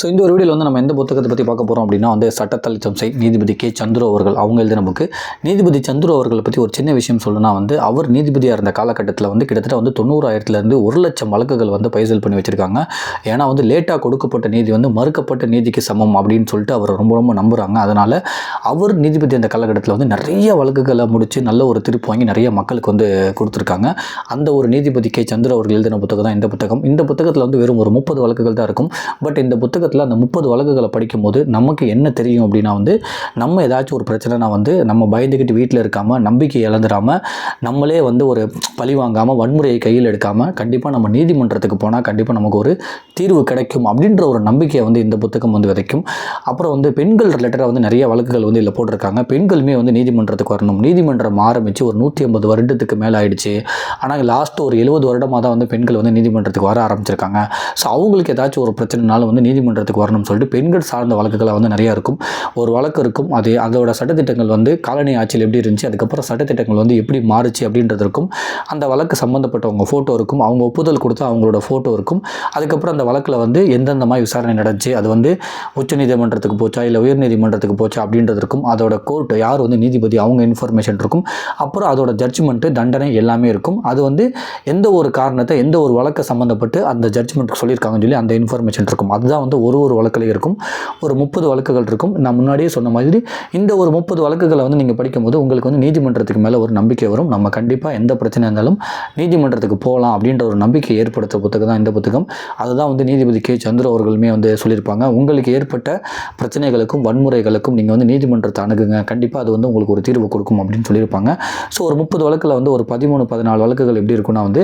So இந்த ஒரு வீடியோவில் வந்து நம்ம எந்த புத்தகத்தை பற்றி பார்க்க போகிறோம் அப்படின்னா வந்து சட்டத்தளித்தம் செய் நீதிபதி கே. சந்துரு அவர்கள். அவங்க எழுதின புக்கு நீதிபதி சந்துரு அவர்களை பற்றி ஒரு சின்ன விஷயம் சொல்லணும்னா வந்து அவர் நீதிபதியாக இருந்த காலகட்டத்தில் வந்து கிட்டத்தட்ட வந்து தொண்ணூறாயிரத்துலேருந்து ஒரு லட்சம் வழக்குகள் வந்து பைசல் பண்ணி வச்சுருக்காங்க. ஏன்னா வந்து லேட்டாக கொடுக்கப்பட்ட நீதி வந்து மறுக்கப்பட்ட நீதிக்கு சமம் அப்படின்னு சொல்லிட்டு அவர் ரொம்ப ரொம்ப நம்புகிறாங்க அதனால் அவர் நீதிபதி அந்த காலகட்டத்தில் வந்து நிறைய வழக்குகளை முடித்து நல்ல ஒரு திருப்பு வாங்கி நிறைய மக்களுக்கு வந்து கொடுத்துருக்காங்க. அந்த ஒரு நீதிபதி கே. சந்திர அவர்கள் எழுதின புத்தகம் தான் இந்த புத்தகம். இந்த புத்தகத்தில் வந்து வெறும் ஒரு முப்பது வழக்குகள் தான் இருக்கும். பட் இந்த புத்தகத்தில் அந்த முப்பது வழக்குகளை படிக்கும்போது நமக்கு என்ன தெரியும் அப்படின்னா வந்து நம்ம ஏதாச்சும் ஒரு பிரச்சனைனா வந்து நம்ம பயந்துக்கிட்டு வீட்டில் இருக்காமல் நம்பிக்கை இழந்துடாமல் நம்மளே வந்து ஒரு பழி வாங்காமல் வன்முறையை கையில் எடுக்காமல் கண்டிப்பாக நம்ம நீதிமன்றத்துக்கு போனால் கண்டிப்பாக நமக்கு ஒரு தீர்வு கிடைக்கும் அப்படின்ற ஒரு நம்பிக்கையை வந்து இந்த புத்தகம் வந்து விதைக்கும். அப்புறம் வந்து பெண்கள் ரிலேட்டடாக வந்து நிறைய வழக்குகள் வந்து இதில் போட்டிருக்காங்க. பெண்களுமே வந்து நீதிமன்றத்துக்கு வரணும். நீதிமன்றம் ஆரம்பித்து ஒரு நூற்றி ஐம்பது வருடத்துக்கு மேலே ஆயிடுச்சு. ஆனால் லாஸ்ட் ஒரு எழுபது வருடமாக தான் வந்து பெண்கள் வந்து நீதிமன்றத்துக்கு வர ஆரம்பிச்சிருக்காங்க. ஸோ அவங்களுக்கு ஏதாச்சும் ஒரு பிரச்சனைனாலும் வந்து நீதிமன்றத்துக்கு வரணும்னு சொல்லிட்டு பெண்கள் சார்ந்த வழக்குகளை வந்து நிறையா இருக்கும். ஒரு வழக்கு இருக்கும். அது அதோட சட்டத்திட்டங்கள் வந்து காலனி ஆட்சியில் எப்படி இருந்துச்சு அதுக்கப்புறம் சட்டத்திட்டங்கள் வந்து எப்படி மாறுச்சு அப்படின்றது இருக்கும். அந்த வழக்கு சம்மந்தப்பட்டவங்க ஃபோட்டோ இருக்கும். அவங்க ஒப்புதல் கொடுத்து அவங்களோட ஃபோட்டோ இருக்கும். அதுக்கப்புறம் அந்த வழக்கில் வந்து எந்தெந்த மாதிரி விசாரணை நடந்துச்சு அது வந்து உச்சநீதிமன்றத்துக்கு போச்சா இல்லை உயர்நீதிமன்றத்துக்கு போச்சா அப்படின்றது இருக்கும். அதோட கோர்ட் யார் வந்து நீதிபதி அவங்க இன்ஃபர்மேஷன் இருக்கும். அப்புறம் அதோட ஜட்ஜ்மெண்ட்டு தண்டனை எல்லாமே இருக்கும். அது வந்து எந்த ஒரு காரணத்தை எந்த ஒரு வழக்கை சம்மந்தப்பட்டு அந்த ஜட்ஜ்மெண்ட்டுக்கு சொல்லியிருக்காங்கன்னு சொல்லி அந்த இன்ஃபர்மேஷன் இருக்கும். அதுதான் வந்து ஒரு ஒரு வழக்கில் இருக்கும். ஒரு முப்பது வழக்குகள் இருக்கும். நான் முன்னாடியே சொன்ன மாதிரி இந்த ஒரு முப்பது வழக்குகளை வந்து நீங்கள் படிக்கும்போது உங்களுக்கு வந்து நீதிமன்றத்துக்கு மேலே ஒரு நம்பிக்கை வரும். நம்ம கண்டிப்பாக எந்த பிரச்சனை இருந்தாலும் நீதிமன்றத்துக்கு போகலாம் அப்படின்ற ஒரு நம்பிக்கை ஏற்படுத்த புத்தகம் தான் இந்த புத்தகம். அதுதான் வந்து நீதிபதி கே. சந்திர அவர்களுமே வந்து சொல்லியிருப்பாங்க. உங்களுக்கு ஏற்பட்ட பிரச்சனைகளுக்கும் வன்முறைகளுக்கும் நீங்கள் வந்து நீதிமன்றத்தை அணுகுங்க. கண்டிப்பாக அது வந்து உங்களுக்கு ஒரு தீர்வு கொடுக்கும் அப்படின்னு சொல்லியிருப்பாங்க. ஸோ ஒரு முப்பது வழக்கில் வந்து ஒரு பதிமூணு பதினாலு வழக்குகள் எப்படி இருக்குன்னா வந்து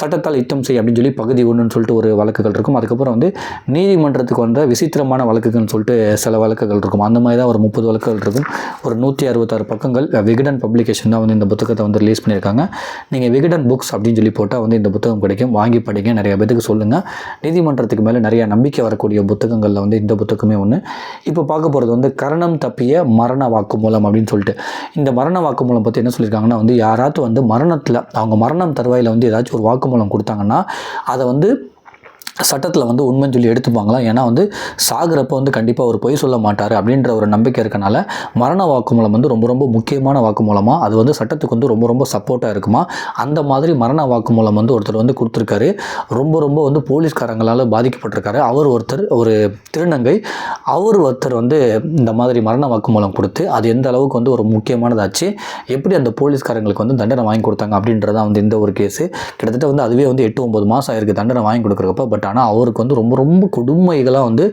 சட்டத்தால் யுத்தம் செய் அப்படின்னு சொல்லி பகுதி ஒன்றுன்னு சொல்லிட்டு ஒரு வழக்குகள் இருக்கும். அதுக்கப்புறம் வந்து நீதிமன்ற நீதிமன்றத்துக்கு வந்த விசித்திரமான வழக்குகள்னு சொல்லிட்டு சில வழக்குகள் இருக்கும். அந்த மாதிரி தான் ஒரு முப்பது வழக்குகள் இருக்கும். ஒரு நூற்றி அறுபத்தாறு பக்கங்கள் விகடன் பப்ளிகேஷன் தான் வந்து இந்த புத்தகத்தை வந்து ரிலீஸ் பண்ணியிருக்காங்க. நீங்கள் விகடன் புக்ஸ் அப்படின்னு சொல்லி போட்டால் வந்து இந்த புத்தகம் கிடைக்கும். வாங்கி படிங்க நிறைய பேத்துக்கு சொல்லுங்கள் நீதிமன்றத்துக்கு மேலே நிறைய நம்பிக்கை வரக்கூடிய புத்தகங்களில் வந்து இந்த புத்தகமே ஒன்று இப்போ பார்க்க போகிறது வந்து கரணம் தப்பிய மரண வாக்குமூலம் அப்படின்னு சொல்லிட்டு. இந்த மரண வாக்குமூலம் பற்றி என்ன சொல்லியிருக்காங்கன்னா வந்து யாராச்சும் வந்து மரணத்தில் அவங்க மரணம் தருவாயில் வந்து ஏதாச்சும் ஒரு வாக்குமூலம் கொடுத்தாங்கன்னா அதை வந்து சட்டத்தில் வந்து உண்மைன்னு சொல்லி எடுத்துப்பாங்களாம் ஏன்னா வந்து சாகிறப்ப வந்து கண்டிப்பாக அவர் பொய் சொல்ல மாட்டார் அப்படின்ற ஒரு நம்பிக்கை இருக்கனால மரண வாக்குமூலம் வந்து ரொம்ப ரொம்ப முக்கியமான வாக்குமூலமாக அது வந்து சட்டத்துக்கு வந்து ரொம்ப ரொம்ப சப்போர்ட்டாக இருக்குமா? அந்த மாதிரி மரண வாக்குமூலம் வந்து ஒருத்தர் வந்து கொடுத்துருக்காரு. ரொம்ப ரொம்ப வந்து போலீஸ்காரங்களால் பாதிக்கப்பட்டிருக்காரு. அவர் ஒருத்தர் ஒரு திருநங்கை அவர் ஒருத்தர் வந்து இந்த மாதிரி மரண வாக்குமூலம் கொடுத்து அது எந்த அளவுக்கு வந்து ஒரு முக்கியமானதாச்சு எப்படி அந்த போலீஸ்காரங்களுக்கு வந்து தண்டனை வாங்கி கொடுத்தாங்க அப்படின்றதான் வந்து இந்த ஒரு கேஸு கிட்டத்தட்ட வந்து அதுவே வந்து எட்டு ஒம்பது மாதம் ஆயிருக்கு தண்டனை வாங்கி கொடுக்குறப்ப பட் ஆனால் அவருக்கு வந்து ரொம்ப ரொம்ப கொடுமைகளாக வந்து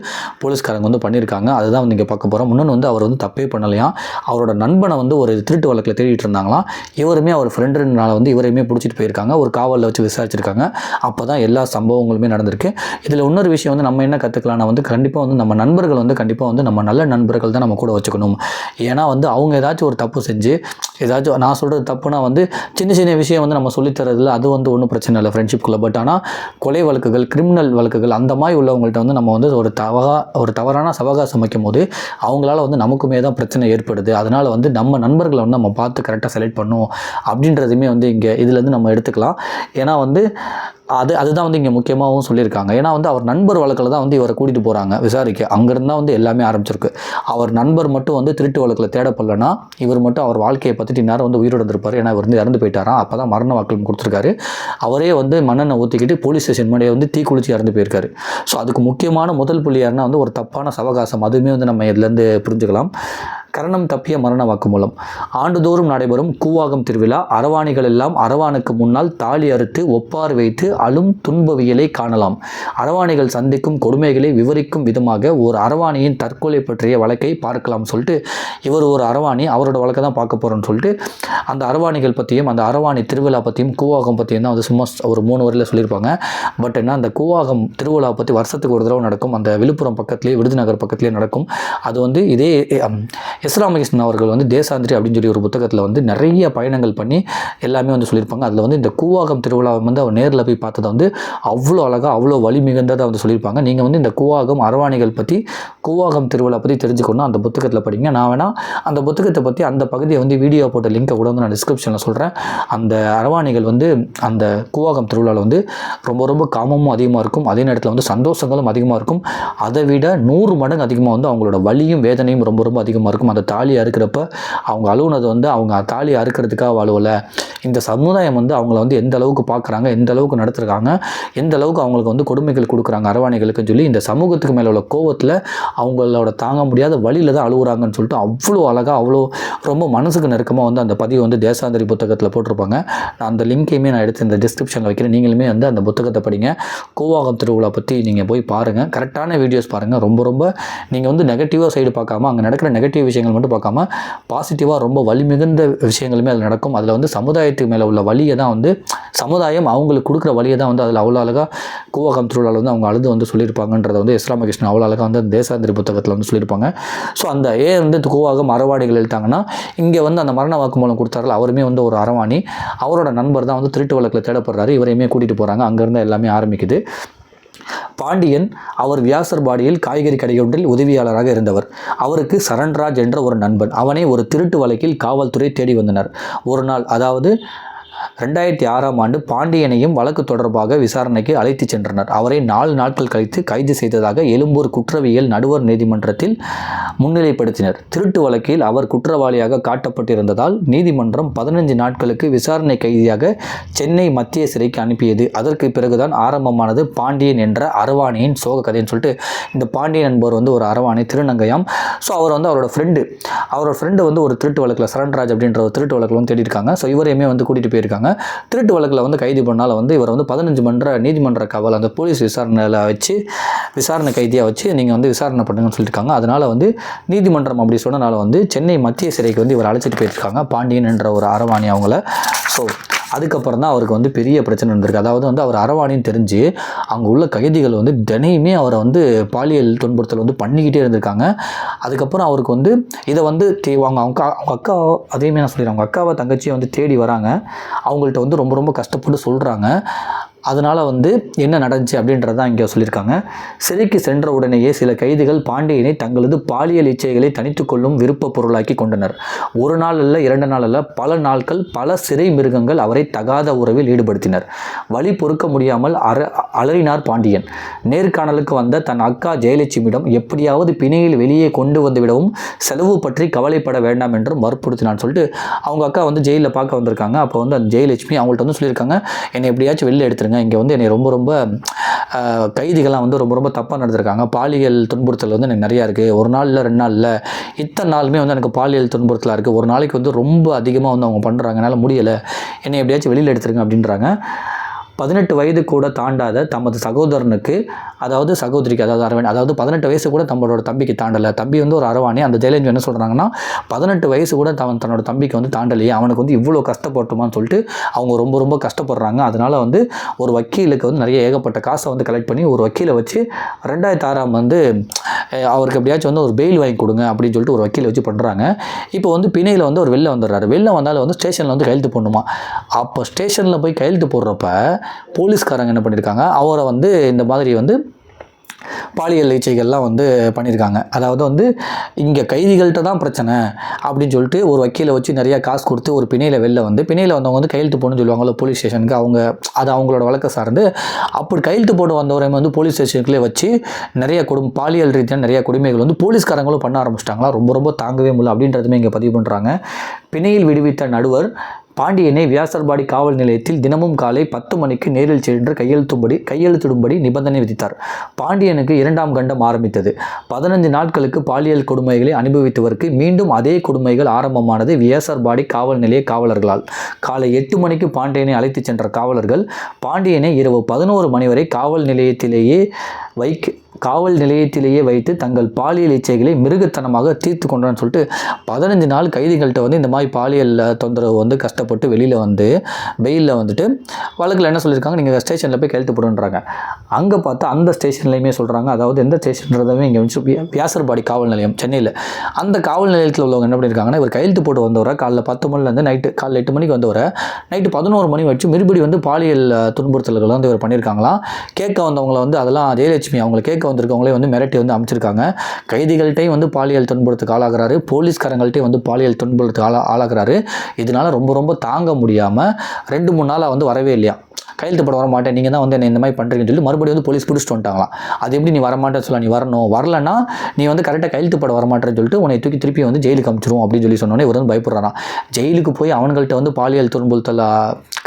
போலீஸ்காரங்க வந்து பண்ணியிருக்காங்க. அதுதான் வந்து இங்கே பார்க்க போகிறோம் இன்னொன்று வந்து அவர் வந்து தப்பே பண்ணலையாம் அவரோட நண்பனை வந்து ஒரு திருட்டு வழக்கில் தேடிட்டு இருந்தாங்களாம் இவருமே அவர் ஃப்ரெண்டுனால வந்து இவரையுமே பிடிச்சிட்டு போயிருக்காங்க. ஒரு காவலில் வச்சு விசாரிச்சிருக்காங்க. அப்போ தான் எல்லா சம்பவங்களுமே நடந்திருக்கு. இதில் இன்னொரு விஷயம் வந்து நம்ம என்ன கற்றுக்கலாம்னா வந்து கண்டிப்பாக வந்து நம்ம நண்பர்கள் வந்து கண்டிப்பாக வந்து நம்ம நல்ல நண்பர்கள் தான் நம்ம கூட வச்சுக்கணும். ஏன்னா வந்து அவங்க ஏதாச்சும் ஒரு தப்பு செஞ்சு ஏதாச்சும் நான் சொல்கிறது தப்புனா வந்து சின்ன சின்ன விஷயம் வந்து நம்ம சொல்லித்தரதில்ல அது வந்து ஒன்றும் பிரச்சனை இல்லை ஃப்ரெண்ட்ஷிப்குள்ளே பட் ஆனால் கொலை வழக்குகள் கிரிமினல் வழக்குகள் அந்த மாதிரி உள்ளவங்கள்ட்ட வந்து நம்ம வந்து ஒரு தவகா ஒரு தவறான சவகாசம் வைக்கும் போது அவங்களால வந்து நமக்குமே தான் பிரச்சனை ஏற்படுது. அதனால் வந்து நம்ம நண்பர்களை வந்து நம்ம பார்த்து கரெக்டாக செலக்ட் பண்ணும் அப்படின்றதுமே வந்து இங்கே இதுலேருந்து நம்ம எடுத்துக்கலாம். ஏன்னா வந்து அது அதுதான் வந்து இங்கே முக்கியமாகவும் சொல்லியிருக்காங்க. ஏன்னா வந்து அவர் நண்பர் வழக்கில் தான் வந்து இவரை கூட்டிகிட்டு போகிறாங்க விசாரிக்க. அங்கேருந்து தான் வந்து எல்லாமே ஆரம்பிச்சிருக்கு. அவர் நண்பர் மட்டும் வந்து திருட்டு வழக்கில் தேடப்படலன்னா இவர் மட்டும் அவர் வாழ்க்கையை பற்றிட்டு நேரம் வந்து உயிரிழந்திருப்பார். ஏன்னா இவர் வந்து இறந்து போயிட்டாராம். அப்போ தான் மரண வாக்கு கொடுத்துருக்காரு. அவரே வந்து மண்ணெண்ணை ஊற்றிக்கிட்டு போலீஸ் ஸ்டேஷன் முன்னாடியே வந்து தீ குளிச்சு இறந்து போயிருக்காரு. ஸோ அதுக்கு முக்கியமான முதல் புள்ளி யாருன்னா வந்து ஒரு தப்பான சவகாசம். அதுவுமே வந்து நம்ம இதுலேருந்து புரிஞ்சுக்கலாம். கரணம் தப்பிய மரண வாக்குமூலம் ஆண்டுதோறும் நடைபெறும் கூவாகம் திருவிழா அரவாணிகள் எல்லாம் அரவானுக்கு முன்னால் தாலி அறுத்து ஒப்பார் வைத்து அழும் துன்பவியலை காணலாம். அரவாணிகள் சந்திக்கும் கொடுமைகளை விவரிக்கும் விதமாக ஒரு அரவாணியின் தற்கொலை பற்றிய வழக்கை பார்க்கலாம் சொல்லிட்டு இவர் ஒரு அரவாணி அவரோட வழக்கை தான் பார்க்க போகிறோம்னு சொல்லிட்டு அந்த அரவாணிகள் பற்றியும் அந்த அரவாணி திருவிழா பற்றியும் கூவாகம் பற்றியும் தான் வந்து சும்மா ஒரு மூணு வரையில் சொல்லியிருப்பாங்க. பட் என்ன அந்த கூவாகம் திருவிழா பற்றி வருஷத்துக்கு ஒரு தடவை நடக்கும். அந்த விழுப்புரம் பக்கத்துலேயே விருதுநகர் பக்கத்துலேயே நடக்கும். அது வந்து இதே அம், அவர்கள் வந்து தேசாந்திரி அப்படின்னு சொல்லி ஒரு புத்தகத்தில் வந்து நிறைய பயணங்கள் பண்ணி எல்லாமே வந்து சொல்லியிருப்பாங்க. அதில் வந்து இந்த கூவாகம் திருவிழாவை வந்து அவர் நேரில் போய் பார்த்ததை வந்து அவ்வளோ அழகாக அவ்வளோ வலி மிகுந்ததாக வந்து சொல்லியிருப்பாங்க. நீங்கள் வந்து இந்த கூவாகம் அரவாணிகள் பற்றி கூவாகம் திருவிழா பற்றி தெரிஞ்சுக்கணும் அந்த புத்தகத்தில் படிங்க. நான் வேணால் அந்த புத்தகத்தை பற்றி அந்த பகுதியை வந்து வீடியோ போட்ட லிங்கை கூட வந்து நான் டிஸ்கிரிப்ஷனில் சொல்கிறேன் அந்த அரவாணிகள் வந்து அந்த கூவாகம் திருவிழாவில் வந்து ரொம்ப ரொம்ப காமமும் அதிகமாக இருக்கும். அதே நேரத்தில் வந்து சந்தோஷங்களும் அதிகமாக இருக்கும். அதை விட நூறு மடங்கு அதிகமாக வந்து அவங்களோட வலியும் வேதனையும் ரொம்ப ரொம்ப அதிகமாக இருக்கும். அந்த தாலி அறுக்கிறப்ப அவங்க அழுவுனது வந்து அவங்க தாலி அறுக்கிறதுக்காக அழுவலை இந்த சமுதாயம் வந்து அவங்கள வந்து எந்த அளவுக்கு பார்க்குறாங்க எந்த அளவுக்கு நடத்துகிறாங்க எந்த அளவுக்கு அவங்களுக்கு வந்து கொடுமைகள் கொடுக்குறாங்க அரவாணிகளுக்குன்னு சொல்லி இந்த சமூகத்துக்கு மேலே உள்ள கோவத்தில் அவங்களோட தாங்க முடியாத வழியில் தான் அழுகுறாங்கன்னு சொல்லிட்டு அவ்வளோ அழகாக அவ்வளோ ரொம்ப மனசுக்கு நெருக்கமாக வந்து அந்த பதிவு வந்து தேசாந்திரி புத்தகத்தில் போட்டிருப்பாங்க. நான் அந்த லிங்கையுமே நான் எடுத்து இந்த டிஸ்கிரிப்ஷனில் வைக்கிறேன். நீங்களுமே வந்து அந்த புத்தகத்தை படிங்க. கோவாகம் திருவிழா பற்றி நீங்கள் போய் பாருங்கள் கரெக்டான வீடியோஸ் பாருங்கள் ரொம்ப ரொம்ப நீங்கள் வந்து நெகட்டிவாக சைடு பார்க்காம அங்கே நடக்கிற நெகட்டிவ் விஷயம் விஷயங்கள் மட்டும் பார்க்காம பாசிட்டிவாக ரொம்ப வலி மிகுந்த விஷயங்களுமே அதில் நடக்கும். அதில் வந்து சமுதாயத்துக்கு மேலே உள்ள வழியை தான் வந்து சமுதாயம் அவங்களுக்கு கொடுக்குற வழியை தான் வந்து அதில் அவ்வளோ அழகாக கூவகம் திருவிழாவில் வந்து அவங்க அழுது வந்து சொல்லியிருப்பாங்கன்றத வந்து இஸ்லாமகிருஷ்ணன் அவ்வளோ அழகாக வந்து அந்த தேசாந்திரி புத்தகத்தில் வந்து சொல்லியிருப்பாங்க. ஸோ அந்த ஏ வந்து கூவாகம் அறவாடிகள் எழுத்தாங்கன்னா இங்கே வந்து அந்த மரண வாக்குமூலம் கொடுத்தார்கள். அவருமே வந்து ஒரு அரவாணி. அவரோட நண்பர் தான் வந்து திருட்டு வழக்கில் தேடப்படுறாரு. இவரையுமே கூட்டிகிட்டு போகிறாங்க அங்கேருந்து எல்லாமே ஆரம்பிக்குது. பாண்டியன் அவர் வியாசர் பாடியில் காய்கறி கடையொன்றில் உதவியாளராக இருந்தவர். அவருக்கு சரண்ராஜ் என்ற ஒரு நண்பன். அவனை ஒரு திருட்டு வழக்கில் காவல்துறை தேடி வந்தனர். ஒரு நாள் அதாவது ரெண்டாயிரத்தி ஆறாம் ஆண்டு பாண்டியனையும் வழக்கு தொடர்பாக விசாரணைக்கு அழைத்துச் சென்றனர். அவரை நாலு நாட்கள் கழித்து கைது செய்ததாக எழும்பூர் குற்றவியல் நடுவர் நீதிமன்றத்தில் முன்னிலைப்படுத்தினர். திருட்டு வழக்கில் அவர் குற்றவாளியாக காட்டப்பட்டிருந்ததால் நீதிமன்றம் பதினஞ்சு நாட்களுக்கு விசாரணை கைதியாக சென்னை மத்திய சிறைக்கு அனுப்பியது. அதற்கு பிறகுதான் ஆரம்பமானது பாண்டியன் என்ற அரவாணியின் சோக கதைன்னு சொல்லிட்டு இந்த பாண்டியன் என்பவர் வந்து ஒரு அரவாணி திருநங்கையாம். ஸோ அவர் வந்து அவரோட ஃப்ரெண்டு அவரோட ஃப்ரெண்டு வந்து ஒரு திருட்டு வழக்கில் சரண்ராஜ் அப்படின்ற ஒரு திருட்டு வழக்கில் வந்து தேடி இருக்காங்க ஸோ இவரையுமே வந்து கூட்டிகிட்டு போயிருக்காங்க. திருட்டு வழக்கில் வந்து கைது பண்ணால் வந்து இவர் வந்து பதினஞ்சு மன்ற நீதிமன்ற காவல் அந்த போலீஸ் விசாரணையில் வச்சு விசாரணை கைதியாக வச்சு நீங்கள் வந்து விசாரணை பண்ணுங்கன்னு சொல்லியிருக்காங்க. அதனால் வந்து நீதிமன்றம் அப்படி சொன்னனால வந்து சென்னை மத்திய சிறைக்கு வந்து இவர் அழைச்சிட்டு போயிருக்காங்க. பாண்டியன் என்ற ஒரு அரவாணி அவங்கள. ஸோ அதுக்கப்புறம் தான் அவருக்கு வந்து பெரிய பிரச்சனை இருந்திருக்கு. அதாவது வந்து அவர் அரவாணின்னு தெரிஞ்சு அங்கே உள்ள கைதிகள் வந்து தினையுமே அவரை வந்து பாலியல் துன்புறுத்தல் வந்து பண்ணிக்கிட்டே இருந்திருக்காங்க. அதுக்கப்புறம் அவருக்கு வந்து இதை வந்து தே அவங்க அவங்க அவங்க அக்கா அதையுமே நான் சொல்லிடுறேன். அவங்க அக்காவை தங்கச்சியை வந்து தேடி வராங்க. அவங்கள்ட்ட வந்து ரொம்ப ரொம்ப கஷ்டப்பட்டு சொல்கிறாங்க அதனால் வந்து என்ன நடந்துச்சு அப்படின்றதான் இங்கே சொல்லியிருக்காங்க. சிறைக்கு சென்ற உடனேயே சில கைதிகள் பாண்டியனை தங்களது பாலியல் இச்சைகளை தனித்து கொள்ளும் விருப்ப பொருளாக்கி கொண்டனர். ஒரு நாள் அல்ல இரண்டு நாள் அல்ல பல நாட்கள் பல சிறை மிருகங்கள் அவரை தகாத உறவில் ஈடுபடுத்தினர். வழி பொறுக்க முடியாமல் அற அலறினார் பாண்டியன். நேர்காணலுக்கு வந்த தன் அக்கா ஜெயலட்சுமியிடம் எப்படியாவது பிணையில் வெளியே கொண்டு வந்துவிடவும் செலவு பற்றி கவலைப்பட வேண்டாம் என்று வற்புறுத்தினான்னு சொல்லிட்டு அவங்க அக்கா வந்து ஜெயிலில் பார்க்க வந்திருக்காங்க. அப்போ வந்து அந்த ஜெயலட்சுமி அவங்கள்ட்ட வந்து சொல்லியிருக்காங்க என்னை எப்படியாச்சும் வெளியில் எடுத்துருங்க. இங்கே வந்து என்னை ரொம்ப ரொம்ப கைதிகள்லாம் வந்து ரொம்ப ரொம்ப தப்பாக நடந்திருக்காங்க. பாலியல் துன்புறுத்தல் வந்து எனக்கு நிறையா இருக்குது ஒரு நாள் இல்லை ரெண்டு நாள் இல்லை இத்தனை நாளுமே வந்து எனக்கு பாலியல் துன்புறுத்தலாக இருக்குது ஒரு நாளைக்கு வந்து ரொம்ப அதிகமாக வந்து அவங்க பண்ணுறாங்க என்னால் முடியலை. என்னை எப்படியாச்சும் வெளியில் எடுத்துருங்க அப்படின்றாங்க. பதினெட்டு வயது கூட தாண்டாத தமது சகோதரனுக்கு அதாவது சகோதரிக்கு அதாவது அரவாணி அதாவது பதினெட்டு வயசு கூட தம்மளோட தம்பிக்கு தாண்டலை. தம்பி வந்து ஒரு அரவாணி அந்த ஜெயலலிதா என்ன சொல்கிறாங்கன்னா பதினெட்டு வயசு கூட தவன் தன்னோட தம்பிக்கு வந்து தாண்டலையே அவனுக்கு வந்து இவ்வளோ கஷ்டப்பட்டுமான்னு சொல்லிட்டு அவங்க ரொம்ப ரொம்ப கஷ்டப்படுறாங்க. அதனால் வந்து ஒரு வக்கீலுக்கு வந்து நிறைய ஏகப்பட்ட காசை வந்து கலெக்ட் பண்ணி ஒரு வக்கீலை வச்சு ரெண்டாயிரத்தி ஆறாம் வந்து அவருக்கு எப்படியாச்சும் வந்து ஒரு பெயில் வாங்கி கொடுங்க அப்படின்னு சொல்லிட்டு ஒரு வக்கீலை வச்சு பண்ணுறாங்க இப்போ வந்து பிணையில் வந்து ஒரு வெளில வந்துடுறாரு. வெளில வந்தாலும் வந்து ஸ்டேஷனில் வந்து கையெழுத்து போடணுமா? அப்போ ஸ்டேஷனில் போய் கையெழுத்து போடுறப்ப போலீஸ்காரங்க என்ன பண்ணியிருக்காங்க அவரை வந்து இந்த மாதிரி வந்து பாலியல் இச்சைகள்லாம் வந்து பண்ணியிருக்காங்க அதாவது வந்து இங்கே கைதிகள்கிட்ட தான் பிரச்சனை அப்படின்னு சொல்லிட்டு ஒரு வக்கீலை வச்சு நிறையா காசு கொடுத்து ஒரு பிணையில் வெளில வந்து பிணையில் வந்தவங்க வந்து கையெழுத்து போடணும்னு சொல்லுவாங்களோ போலீஸ் ஸ்டேஷனுக்கு அவங்க அது அவங்களோட வழக்கை சார்ந்து அப்படி கையெழுத்து போட்டு வந்தவரை வந்து போலீஸ் ஸ்டேஷனுக்குள்ளே வச்சு நிறைய கொடும் பாலியல் ரீதியான நிறைய கொடுமைகள் வந்து போலீஸ்காரங்களும் பண்ண ஆரம்பிச்சிட்டாங்களா? ரொம்ப ரொம்ப தாங்கவே முடியல அப்படின்றதுமே இங்கே பதிவு பண்ணுறாங்க பிணையில் விடுவித்த நடுவர் பாண்டியனை வியாசர்பாடி காவல் நிலையத்தில் தினமும் காலை பத்து மணிக்கு நேரில் சென்று கையெழுத்தும்படி கையெழுத்திடும்படி நிபந்தனை விதித்தார். பாண்டியனுக்கு இரண்டாம் கண்டம் ஆரம்பித்தது. பதினைந்து நாட்களுக்கு பாலியல் கொடுமைகளை அனுபவித்தவருக்கு மீண்டும் அதே கொடுமைகள் ஆரம்பமானது வியாசர்பாடி காவல் நிலைய காவலர்களால். காலை எட்டு மணிக்கு பாண்டியனை அழைத்துச் சென்ற காவலர்கள் பாண்டியனை இரவு பதினோரு மணி வரை காவல் நிலையத்திலேயே வைக்க காவல் நிலையத்திலேயே வைத்து தங்கள் பாலியல் இச்சைகளை மிருகத்தனமாக தீர்த்து கொண்டான்னு சொல்லிட்டு பதினஞ்சு நாள் கைதிகள்கிட்ட வந்து இந்த மாதிரி பாலியல் தொந்தரவு வந்து கஷ்டப்பட்டு வெளியில் வந்து வெயிலில் வந்துட்டு வழக்கில் என்ன சொல்லியிருக்காங்க? நீங்கள் ஸ்டேஷனில் போய் கையெழுத்து போடுன்றாங்க. அங்கே பார்த்தா அந்த ஸ்டேஷன்லையுமே சொல்கிறாங்க அதாவது எந்த ஸ்டேஷன்றதுமே இங்கே வந்து வியா- வியாசர்பாடி காவல் நிலையம் சென்னையில். அந்த காவல் நிலையத்தில் உள்ளவங்க என்ன பண்ணியிருக்காங்கன்னா இவர் கையெழுத்து போட்டு வந்தவரை காலைல பத்து மணிலேருந்து நைட்டு காலைல எட்டு மணிக்கு வந்தவரை நைட்டு பதினோரு மணி வச்சு மறுபடி வந்து பாலியல் துன்புறுத்தல்கள் வந்து இவர் பண்ணியிருக்காங்களாம். கேட்க வந்தவங்கள வந்து அதெல்லாம் ஜெயலட்சுமி அவங்களை கேட்க வந்திருக்கவங்களே வந்து மிரட்டி வந்து அமைச்சிருக்காங்க. கைதிகள்கிட்டையும் வந்து பாலியல் துன்புறுத்துக்கு ஆளாகிறாரு. போலீஸ்காரங்கள்ட்டையும் வந்து பாலியல் துன்புறுத்துக்கு ஆளா ஆளாகிறாரு. இதனால் ரொம்ப ரொம்ப தாங்க முடியாமல் ரெண்டு மூணு நாளாக வந்து வரவே இல்லையா? கையெழுத்து போட வர மாட்டேன் நீங்கள் தான் வந்து என்ன இந்த மாதிரி பண்ணுறீங்கன்னு சொல்லி மறுபடியும் வந்து போலீஸ் பிடிச்சிட்டு வந்துட்டாங்களாம். அது எப்படி நீ வரமாட்டேன்னு சொல்ல நீ வரணும். வரலன்னா நீ வந்து கரெக்டாக கையெழுத்து போட வரமாட்டேன்னு சொல்லிட்டு உன்னை தூக்கி திருப்பி வந்து ஜெயிலுக்கு அனுப்பிச்சிரும் அப்படின்னு சொல்லி சொன்னோன்னே இவர் வந்து பயப்படுறாராம். ஜெயிலுக்கு போய் அவங்கள்ட்ட வந்து பாலியல் துன்புறுத்தல்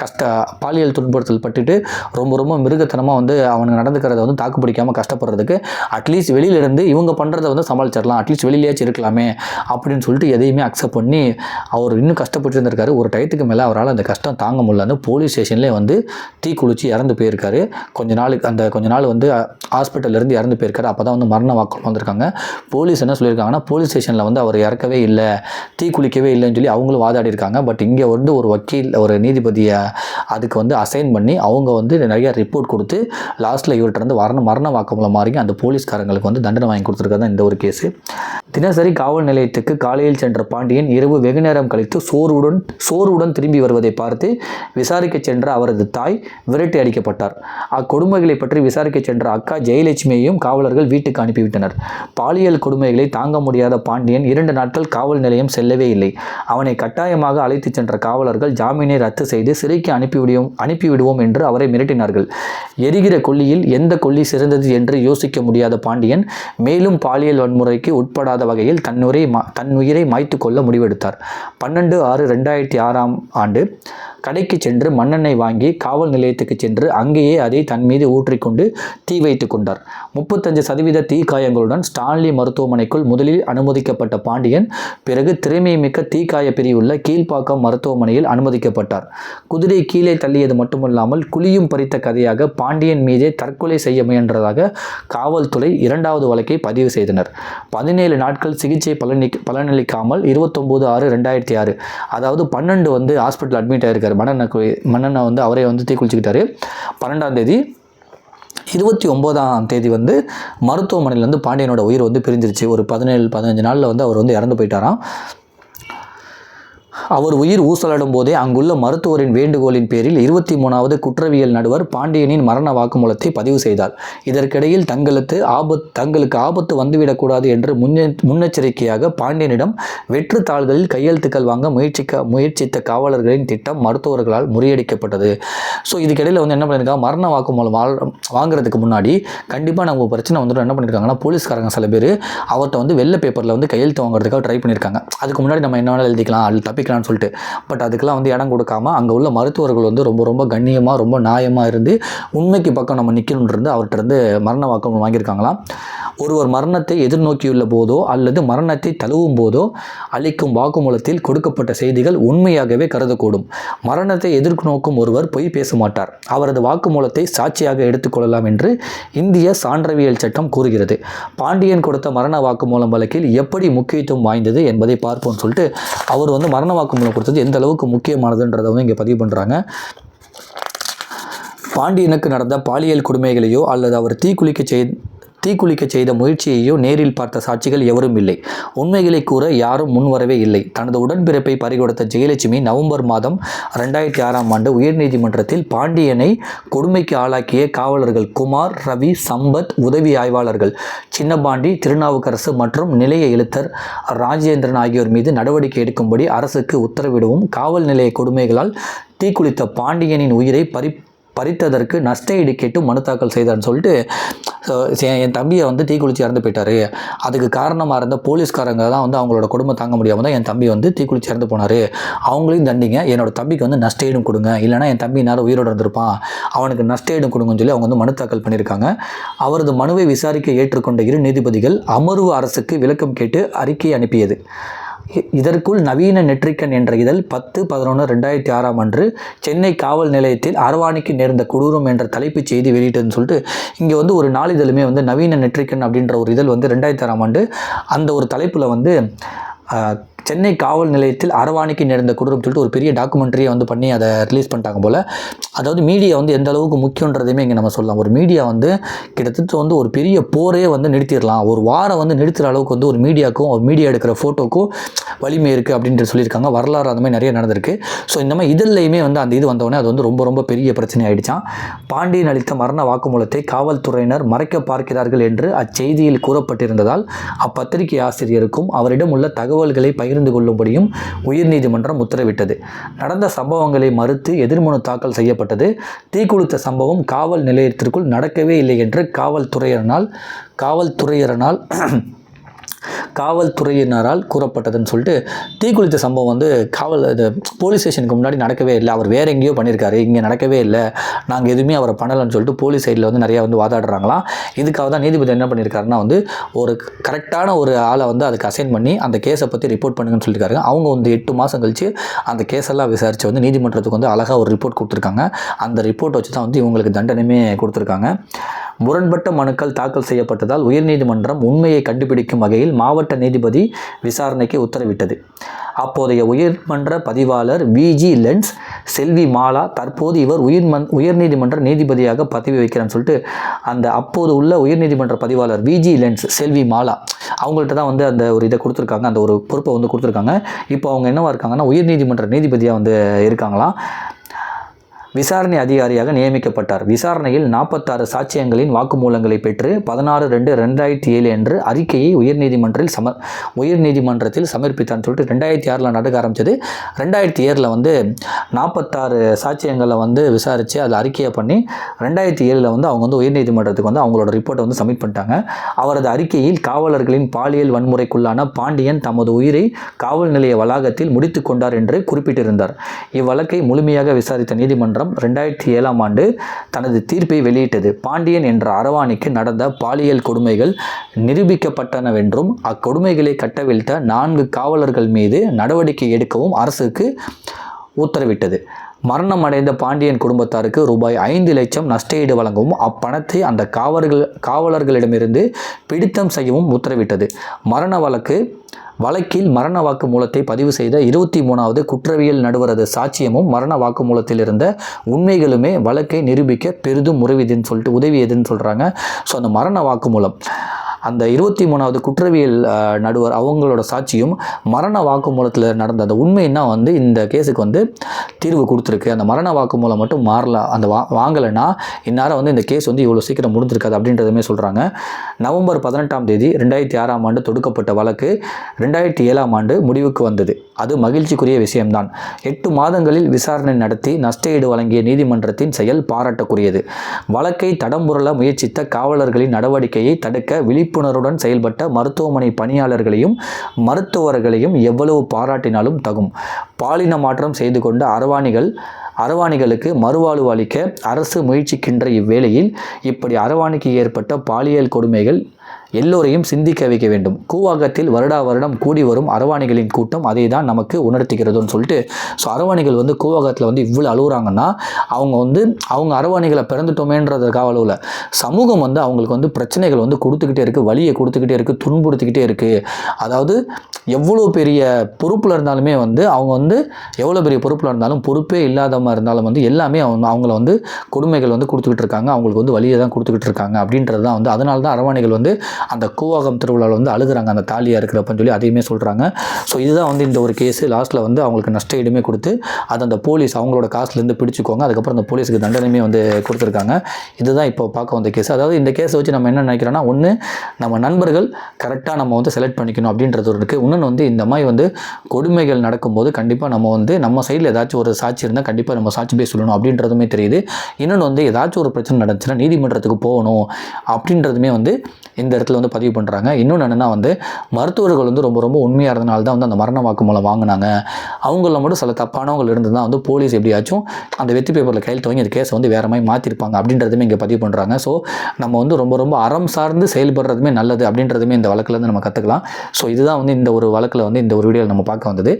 கஷ்ட பாலியல் துன்புறுத்தல் பட்டுட்டு ரொம்ப ரொம்ப மிருகத்தனமாக வந்து அவனுக்கு நடந்துக்கிறத வந்து தாக்கு பிடிக்காமல் கஷ்டப்படுறதுக்கு அட்லீஸ்ட் வெளியிலேருந்து இவங்க பண்ணுறத வந்து சமாளிச்சிடலாம். அட்லீஸ்ட் வெளியிலேயாச்சும் இருக்கலாமே அப்படின்னு சொல்லிட்டு எதையுமே அக்செப்ட் பண்ணி அவர் இன்னும் கஷ்டப்பட்டு இருந்திருக்காரு. ஒரு டயத்துக்கு மேலே அவரால் அந்த கஷ்டம் தாங்க முடியலன்னு போலீஸ் ஸ்டேஷன்லேயே வந்து தீ குளிச்சு இறந்து போயிருக்காரு. கொஞ்ச நாளுக்கு அந்த கொஞ்ச நாள் வந்து ஹாஸ்பிட்டல்ல இருந்து இறந்து போயிருக்காரு. அப்போ தான் வந்து மரண வாக்கு வந்திருக்காங்க. போலீஸ் என்ன சொல்லியிருக்காங்கன்னா போலீஸ் ஸ்டேஷனில் வந்து அவர் இறக்கவே இல்லை. தீ குளிக்கவே இல்லைன்னு சொல்லி அவங்களும் வாதாடி இருக்காங்க பட் இங்கே வந்து ஒரு வக்கீல் ஒரு நீதிபதியை அதுக்கு வந்து அசைன் பண்ணி அவங்க வந்து நிறைய ரிப்போர்ட் கொடுத்து லாஸ்ட்டில் இவர்கிட்ட இருந்து மரண மரண வாக்குமூலம் மாறி அந்த போலீஸ்காரங்களுக்கு வந்து தண்டனை வாங்கி கொடுத்துருக்கதான் இந்த ஒரு கேஸு தினசரி காவல் நிலையத்துக்கு காலையில் சென்ற பாண்டியன் இரவு வெகு நேரம் கழித்து சோர்வுடன் சோர்வுடன் திரும்பி வருவதை பார்த்து விசாரிக்க சென்ற அவரது தாய் விரட்டி அடிக்கப்பட்டார். அக்கொடுமைகளை பற்றி விசாரிக்க சென்ற அக்கா ஜெயலட்சுமியையும் காவலர்கள் வீட்டுக்கு அனுப்பிவிட்டனர். பாலியல் கொடுமைகளை தாங்க முடியாத பாண்டியன் இரண்டு நாட்கள் காவல் நிலையம் செல்லவே இல்லை. அவனை கட்டாயமாக அழைத்துச் சென்ற காவலர்கள் ஜாமீனை ரத்து செய்து சிறைக்கு அனுப்பிவிடுவோம் அனுப்பிவிடுவோம் என்று அவரை மிரட்டினார்கள். எரிகிற கொல்லியில் எந்த கொல்லி சிறந்தது என்று யோசிக்க முடியாத பாண்டியன் மேலும் பாலியல் வன்முறைக்கு உட்படாத வகையில் தன்னுரை மா- தன் உயிரை மாய்த்து கொள்ள முடிவெடுத்தார். பன்னெண்டு ஆறு ரெண்டாயிரத்தி ஆறாம் ஆண்டு கடைக்கு சென்று மண்ணெண்ணெய் வாங்கி காவல் நிலையத்துக்கு சென்று அங்கேயே அதை தன் மீது ஊற்றிக்கொண்டு தீ வைத்து கொண்டார். முப்பத்தஞ்சு சதவீத தீ காயங்களுடன் ஸ்டான்லி மருத்துவமனைக்குள் முதலில் அனுமதிக்கப்பட்ட பாண்டியன் பிறகு திறமை மிக்க தீக்காய பிரிவுள்ள கீழ்ப்பாக்கம் மருத்துவமனையில் அனுமதிக்கப்பட்டார். குதிரை கீழே தள்ளியது மட்டுமல்லாமல் குழியும் பறித்த கதையாக பாண்டியன் மீதே தற்கொலை செய்ய முயன்றதாக காவல்துறை இரண்டாவது வழக்கை பதிவு செய்தனர். பதினேழு நாட்கள் சிகிச்சை பலனி பலனளிக்காமல் இருபத்தொம்போது ஆறு ரெண்டாயிரத்தி ஆறு அதாவது பன்னெண்டு வந்து ஹாஸ்பிட்டல் அட்மிட் ஆயிருக்கார். மன்னனை மன்னனை வந்து அவரே வந்து குளிச்சுக்கிட்டாரு பன்னெண்டாம் தேதி இருபத்தி ஒம்போதாம் தேதி வந்து மருத்துவமனையிலேருந்து பாண்டியனோட உயிர் வந்து பிரிஞ்சிருச்சு. ஒரு பதினேழு பதினஞ்சு நாளில் வந்து அவர் வந்து இறந்து போயிட்டாராம். அவர் உயிர் ஊசலாடும் போதே அங்குள்ள மருத்துவரின் வேண்டுகோளின் பேரில் இருபத்தி மூணாவது குற்றவியல் நடுவர் பாண்டியனின் மரண வாக்குமூலத்தை பதிவு செய்தார். இதற்கிடையில் தங்களுக்கு ஆபத்து தங்களுக்கு ஆபத்து வந்துவிடக்கூடாது என்று முன்னெ முன்னெச்சரிக்கையாக பாண்டியனிடம் வெற்று தாள்களில் கையெழுத்துக்கள் வாங்க முயற்சிக்க முயற்சித்த காவலர்களின் திட்டம் மருத்துவர்களால் முறியடிக்கப்பட்டது. ஸோ இதுக்கிடையில் வந்து என்ன பண்ணியிருக்காங்க? மரண வாக்குமூலம் வாங்குறதுக்கு முன்னாடி கண்டிப்பாக நம்ம பிரச்சனை வந்துட்டு என்ன பண்ணியிருக்காங்கன்னா போலீஸ்காரங்க சில பேர் அவர்கிட்ட வந்து வெள்ளை பேப்பரில் வந்து கையெழுத்து வாங்குறதுக்காக ட்ரை பண்ணியிருக்காங்க. அதுக்கு முன்னாடி நம்ம என்ன வேணாலும் எழுதிக்கலாம் அது தப்பிக்கலாம்னு சொல்லிட்டு. பட் அதுக்கெல்லாம் வந்து இடம் கொடுக்காமல் அங்கே உள்ள மருத்துவர்கள் வந்து ரொம்ப ரொம்ப கண்ணியமாக ரொம்ப நியாயமாக இருந்து உண்மைக்கு பக்கம் நம்ம நிற்கணுன்றது அவர்கிட்ட இருந்து மரண வாக்கம் வாங்கியிருக்காங்களாம். ஒருவர் மரணத்தை எதிர்நோக்கியுள்ள போதோ அல்லது மரணத்தை தழுவும் போதோ அளிக்கும் வாக்குமூலத்தில் கொடுக்கப்பட்ட செய்திகள் உண்மையாகவே கருதக்கூடும். மரணத்தை எதிர்நோக்கும் ஒருவர் பொய் பேச மாட்டார் அவரது வாக்குமூலத்தை சாட்சியாக எடுத்துக்கொள்ளலாம் என்று இந்திய சான்றவியல் சட்டம் கூறுகிறது. பாண்டியன் கொடுத்த மரண வாக்குமூலம் வழக்கில் எப்படி முக்கியத்துவம் வாய்ந்தது என்பதை பார்ப்போம்னு சொல்லிட்டு அவர் வந்து மரண வாக்குமூலம் கொடுத்தது எந்த அளவுக்கு முக்கியமானதுன்றதை வந்து இங்கே பதிவு பண்ணுறாங்க பாண்டியனுக்கு நடந்த பாலியல் கொடுமைகளையோ அல்லது அவர் தீக்குளிக்க செய் தீக்குளிக்க செய்த முயற்சியையோ நேரில் பார்த்த சாட்சிகள் எவரும் இல்லை. உண்மைகளை கூற யாரும் முன்வரவே இல்லை. தனது உடன்பிறப்பை பறிகொடுத்த ஜெயலட்சுமி நவம்பர் மாதம் ரெண்டாயிரத்தி ஆறாம் ஆண்டு உயர்நீதிமன்றத்தில் பாண்டியனை கொடுமைக்கு ஆளாக்கிய காவலர்கள் குமார் ரவி சம்பத் உதவி ஆய்வாளர்கள் சின்னபாண்டி திருநாவுக்கரசு மற்றும் நிலைய எழுத்தர் ராஜேந்திரன் ஆகியோர் மீது நடவடிக்கை எடுக்கும்படி அரசுக்கு உத்தரவிடவும் காவல் நிலைய கொடுமைகளால் தீக்குளித்த பாண்டியனின் உயிரை பறி பறித்ததற்கு நஷ்ட ஈடு கேட்டு மனு தாக்கல் செய்தார்னு சொல்லிட்டு என் என் தம்பியை வந்து தீக்குளிச்சு இறந்து போயிட்டாரு. அதுக்கு காரணமாக இருந்த போலீஸ்காரங்க தான் வந்து அவங்களோட குடும்பம் தாங்க முடியாமல் தான் என் தம்பி வந்து தீக்குளிச்சு இறந்து போனார். அவங்களையும் தண்டிங்க. என்னோட தம்பிக்கு வந்து நஷ்டஈடும் கொடுங்க. இல்லைனா என் தம்பி நேரம் உயிரோடு இருந்திருப்பான். அவனுக்கு நஷ்டஈடும் கொடுங்கன்னு சொல்லி அவங்க வந்து மனு தாக்கல் பண்ணியிருக்காங்க. அவரது மனுவை விசாரிக்க ஏற்றுக்கொண்ட இரு நீதிபதிகள் அமர்வு அரசுக்கு விளக்கம் கேட்டு அறிக்கை அனுப்பியது. இதற்குள் நவீன நெற்றிக்கன் என்ற இதழ் பத்து பதினொன்று ரெண்டாயிரத்தி ஆறாம் அன்று சென்னை காவல் நிலையத்தில் அரவாணிக்கு நேர்ந்த கொடூரம் என்ற தலைப்புச் செய்தி வெளியிட்டதுன்னு சொல்லிட்டு இங்கே வந்து ஒரு நாளிதழுமே வந்து நவீன நெற்றிக்கன் அப்படின்ற ஒரு இதழ் வந்து ரெண்டாயிரத்தி ஆறாம் ஆண்டு அந்த ஒரு தலைப்பில் வந்து சென்னை காவல் நிலையத்தில் அரவாணிக்கு நேர்ந்த குடும்பம் சொல்லிட்டு ஒரு பெரிய டாக்குமெண்ட்ரியை வந்து பண்ணி அதை ரிலீஸ் பண்ணிட்டாங்க போல். அதாவது மீடியா வந்து எந்த அளவுக்கு முக்கியன்றதையுமே இங்கே நம்ம சொல்லலாம். ஒரு மீடியா வந்து கிட்டத்தட்ட வந்து ஒரு பெரிய போரே வந்து நிறுத்திடலாம். ஒரு வாரம் வந்து நிறுத்துகிற அளவுக்கு வந்து ஒரு மீடியாவுக்கும் ஒரு மீடியா எடுக்கிற ஃபோட்டோக்கும் வலிமை இருக்குது அப்படின்ட்டு சொல்லியிருக்காங்க. வரலாறு அந்த மாதிரி நிறைய நடந்திருக்கு. ஸோ இந்த மாதிரி இதெல்லையுமே வந்து அந்த இது வந்தவொடனே அது வந்து ரொம்ப ரொம்ப பெரிய பிரச்சனை ஆகிடுச்சான் பாண்டியன் அளித்த மரண வாக்குமூலத்தை காவல்துறையினர் மறைக்க பார்க்கிறார்கள் என்று அச்செய்தியில் கூறப்பட்டிருந்ததால் அப்பத்திரிகை ஆசிரியருக்கும் அவரிடம் உள்ள தகவல்களை பகிர்ந்து கொள்ளும்படியும் உயர்நீதிமன்றம் உத்தரவிட்டது. நடந்த சம்பவங்களை மறுத்து எதிர்மனு தாக்கல் செய்யப்பட்டது. தீக்குளித்த சம்பவம் காவல் நிலையத்திற்குள் நடக்கவே இல்லை என்று காவல்துறையினரால் காவல்துறையினரால் காவல்துறையினரால் கூறப்பட்டதுன்னு சொல்லிட்டு தீக்குளித்த சம்பவம் வந்து காவல் இது போலீஸ் ஸ்டேஷனுக்கு முன்னாடி நடக்கவே இல்லை. அவர் வேறு எங்கேயோ பண்ணியிருக்காரு. இங்கே நடக்கவே இல்லை. நாங்கள் எதுவுமே அவரை பண்ணலைன்னு சொல்லிட்டு போலீஸ் சைடில் வந்து நிறையா வந்து வாதாடுறாங்களாம். இதுக்காக தான் நீதிபதி என்ன பண்ணியிருக்காருன்னா வந்து ஒரு கரெக்டான ஒரு ஆளை வந்து அதுக்கு அசைன் பண்ணி அந்த கேஸை பற்றி ரிப்போர்ட் பண்ணுங்கன்னு சொல்லியிருக்காரு. அவங்க வந்து எட்டு மாதம் கழிச்சு அந்த கேஸெல்லாம் விசாரித்து வந்து நீதிமன்றத்துக்கு வந்து அழகாக ஒரு ரிப்போர்ட் கொடுத்துருக்காங்க. அந்த ரிப்போர்ட் வச்சு தான் வந்து இவங்களுக்கு தண்டனையுமே கொடுத்துருக்காங்க. முரண்பட்ட மனுக்கள் தாக்கல் செய்யப்பட்டதால் உயர்நீதிமன்றம் உண்மையை கண்டுபிடிக்கும் வகையில் மாவட்ட நீதிபதி விசாரணைக்கு உத்தரவிட்டது. அப்போதைய உயர்மன்ற பதிவாளர் விஜி லென்ஸ் செல்வி மாலா தற்போது இவர் உயர்மன் உயர்நீதிமன்ற நீதிபதியாக பதவி வைக்கிறேன்னு சொல்லிட்டு அந்த அப்போது உள்ள உயர்நீதிமன்ற பதிவாளர் விஜி லென்ஸ் செல்வி மாலா அவங்கள்ட்ட தான் வந்து அந்த ஒரு இதை கொடுத்துருக்காங்க அந்த ஒரு பொறுப்பை வந்து கொடுத்துருக்காங்க. இப்போ அவங்க என்னவா இருக்காங்கன்னா உயர்நீதிமன்ற நீதிபதியாக வந்து இருக்காங்களாம். விசாரணை அதிகாரியாக நியமிக்கப்பட்டார். விசாரணையில் நாற்பத்தாறு சாட்சியங்களின் வாக்குமூலங்களை பெற்று பதினாறு ரெண்டு ரெண்டாயிரத்தி ஏழு என்று அறிக்கையை உயர்நீதிமன்றில் சம உயர்நீதிமன்றத்தில் சமர்ப்பித்தார்னு சொல்லிட்டு ரெண்டாயிரத்தி ஆறில் நடக்க ஆரம்பித்தது ரெண்டாயிரத்தி ஏழில் வந்து நாற்பத்தாறு சாட்சியங்களை வந்து விசாரித்து அதில் அறிக்கையை பண்ணி ரெண்டாயிரத்தி ஏழில் வந்து அவங்க வந்து உயர்நீதிமன்றத்துக்கு வந்து அவங்களோட ரிப்போர்ட்டை வந்து சப்மிட் பண்ணிட்டாங்க. அவரது அறிக்கையில் காவலர்களின் பாலியல் வன்முறைக்குள்ளான பாண்டியன் தமது உயிரை காவல் நிலைய வளாகத்தில் முடித்து கொண்டார் என்று குறிப்பிட்டிருந்தார். இவ்வழக்கை முழுமையாக விசாரித்த நீதிமன்றம் ரெண்டாயிரத்தி ஏழாம் ஆண்டு தனது தீர்ப்பை வெளியிட்டது. பாண்டியன் என்ற அரவாணிக்கு நடந்த பாலியல் கொடுமைகள் நிரூபிக்கப்பட்டனவென்றும் அக்கொடுமைகளை கட்டவிழ்த்த நான்கு காவலர்கள் மீது நடவடிக்கை எடுக்கவும் அரசுக்கு உத்தரவிட்டது. மரணம் அடைந்த பாண்டியன் குடும்பத்தாருக்கு ரூபாய் ஐந்து லட்சம் நஷ்டஈடு வழங்கவும் அப்பணத்தை அந்த காவலர்கள் காவலர்களிடமிருந்து பிடித்தம் செய்யவும் உத்தரவிட்டது. மரண வழக்கு வழக்கில் மரண வாக்குமூலத்தை பதிவு செய்த இருபத்தி மூணாவது குற்றவியல் நடுவரது சாட்சியமும் மரண வாக்குமூலத்தில் இருந்த உண்மைகளுமே வழக்கை நிரூபிக்க பெரிதும் உதவியதுன்னு சொல்லிட்டு உதவியதுன்னு சொல்கிறாங்க ஸோ அந்த மரண வாக்குமூலம் அந்த இருபத்தி மூணாவது குற்றவியல் நடுவர் அவங்களோட சாட்சியும் மரண வாக்குமூலத்தில் நடந்த அந்த உண்மைன்னா வந்து இந்த கேஸுக்கு வந்து தீர்வு கொடுத்துருக்கு. அந்த மரண வாக்குமூலம் மட்டும் மாறல அந்த வா வாங்கலைன்னா இந்நேரம் வந்து இந்த கேஸ் வந்து இவ்வளோ சீக்கிரம் முடிஞ்சிருக்காது அப்படின்றதுமே சொல்கிறாங்க நவம்பர் பதினெட்டாம் தேதி ரெண்டாயிரத்தி ஆறாம் ஆண்டு தொடுக்கப்பட்ட வழக்கு ரெண்டாயிரத்தி ஏழாம் ஆண்டு முடிவுக்கு வந்தது. அது மகிழ்ச்சிக்குரிய விஷயம்தான். எட்டு மாதங்களில் விசாரணை நடத்தி நஷ்டஈடு வழங்கிய நீதிமன்றத்தின் செயல் பாராட்டக்குரியது. வழக்கை தடம்புரள முயற்சித்த காவலர்களின் நடவடிக்கையை தடுக்க விழிப்புணர்வுடன் செயல்பட்ட மருத்துவமனை பணியாளர்களையும் மருத்துவர்களையும் எவ்வளவு பாராட்டினாலும் தகும். பாலின மாற்றம் செய்து கொண்ட அரவாணிகள் அரவாணிகளுக்கு மறுவாழ்வு அளிக்க அரசு முயற்சிக்கின்ற இவ்வேளையில் இப்படி அரவாணிக்கு ஏற்பட்ட பாலியல் கொடுமைகள் எல்லோரையும் சிந்திக்க வைக்க வேண்டும். கூவாகத்தில் வருடா வருடம் கூடி வரும் அரவாணிகளின் கூட்டம் அதை தான் நமக்கு உணர்த்துகிறதுன்னு சொல்லிட்டு ஸோ அரவாணிகள் வந்து கூவாகத்தில் வந்து இவ்வளோ அழுகுறாங்கன்னா அவங்க வந்து அவங்க அரவாணிகளை பிறந்துட்டோமேன்றதுக்காக அளவில் சமூகம் வந்து அவங்களுக்கு வந்து பிரச்சனைகள் வந்து கொடுத்துக்கிட்டே இருக்குது வழியை கொடுத்துக்கிட்டே இருக்குது துன்புறுத்திக்கிட்டே இருக்குது அதாவது எவ்வளோ பெரிய பொறுப்பில் இருந்தாலுமே வந்து அவங்க வந்து எவ்வளோ பெரிய பொறுப்பில் இருந்தாலும் பொறுப்பே இல்லாத இல்லாதவங்க இருந்தாலும் வந்து எல்லாமே அவங்க அவங்கள வந்து கொடுமைகள் வந்து கொடுத்துக்கிட்டு இருக்காங்க அவங்களுக்கு வந்து வழியை தான் கொடுத்துக்கிட்டு இருக்காங்க அப்படின்றது தான் வந்து அதனால தான் அரவாணிகள் வந்து அந்த கூவாகம் திருவிழாவில் வந்து அழுகுறாங்க. அந்த தாலியாக இருக்கிறப்பன்னு சொல்லி அதையுமே சொல்கிறாங்க ஸோ இதுதான் வந்து இந்த ஒரு கேஸு லாஸ்ட்டில் வந்து அவங்களுக்கு நஷ்ட ஈடுமே கொடுத்து அது அந்த போலீஸ் அவங்களோட காசுலேருந்து பிடிச்சிக்கோங்க. அதுக்கப்புறம் அந்த போலீஸுக்கு தண்டனையுமே வந்து கொடுத்துருக்காங்க. இதுதான் இப்போ பார்க்க வந்த கேஸ் அதாவது இந்த கேஸை வச்சு நம்ம என்ன நினைக்கிறோன்னா ஒன்று நம்ம நண்பர்கள் கரெக்டாக நம்ம வந்து செலக்ட் பண்ணிக்கணும் அப்படின்றது ஒரு இருக்குது இன்னொன்று வந்து இந்த மாதிரி வந்து கொடுமைகள் நடக்கும்போது கண்டிப்பாக நம்ம வந்து நம்ம சைடில் ஏதாச்சும் ஒரு சாட்சி இருந்தால் கண்டிப்பாக நம்ம சாட்சி போய் சொல்லணும் அப்படின்றதுமே தெரியுது. இன்னொன்று வந்து ஏதாச்சும் ஒரு பிரச்சனை நடந்துச்சுன்னா நீதிமன்றத்துக்கு போகணும் அப்படின்றதுமே வந்து இந்த இடத்துல வந்து பதிவு பண்ணுறாங்க இன்னொன்று என்னென்னா வந்து மருத்துவர்கள் வந்து ரொம்ப ரொம்ப உண்மையாக இருந்தனால தான் வந்து அந்த மரண வாக்குமூலம் வாங்கினாங்க. அவங்கள மட்டும் சில தப்பானவங்க இருந்து தான் வந்து போலீஸ் எப்படியாச்சும் அந்த வெற்றி பேப்பரில் கையெழுத்து வாங்கி அந்த கேஸை வந்து வேற மாதிரி மாற்றிருப்பாங்க அப்படின்றதுமே இங்கே பதிவு பண்ணுறாங்க ஸோ நம்ம வந்து ரொம்ப ரொம்ப அறம் சார்ந்து செயல்படுறதுமே நல்லது அப்படின்றதுமே இந்த வழக்கில் வந்து நம்ம கற்றுக்கலாம் ஸோ இதுதான் வந்து இந்த ஒரு வழக்கில் வந்து இந்த ஒரு வீடியோவில் நம்ம பார்க்க வந்தது.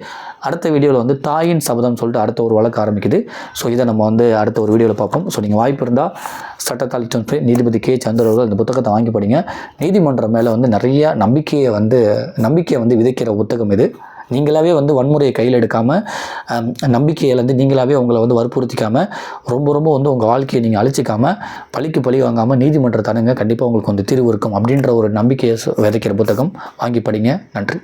அடுத்த வீடியோவில் வந்து தாயின் சபதம் சொல்லிட்டு அடுத்த ஒரு வழக்கு ஆரம்பிக்குது. ஸோ இதை நம்ம வந்து அடுத்த ஒரு வீடியோவில் பார்ப்போம். ஸோ நீங்கள் வாய்ப்பு இருந்தால் சட்டத்தால் நீதிபதி கே. சந்திர அவர்கள் இந்த புத்தகத்தை வாங்கி படிங்க. நீதிமன்றம் மேலே வந்து நிறைய நம்பிக்கையை வந்து நம்பிக்கையை வந்து விதைக்கிற புத்தகம் இது. நீங்களாவே வந்து வன்முறையை கையில் எடுக்காமல் நம்பிக்கையிலேருந்து வந்து நீங்களாவே உங்களை வந்து வற்புறுத்திக்காமல் ரொம்ப ரொம்ப வந்து உங்கள் வாழ்க்கையை நீங்கள் அழிச்சிக்காமல் பழிக்கு பழி வாங்காமல் நீதிமன்றத்தை அணுங்க கண்டிப்பாக உங்களுக்கு வந்து தீர்வு இருக்கும் அப்படின்ற ஒரு நம்பிக்கையை விதைக்கிற புத்தகம். வாங்கி படிங்க. நன்றி.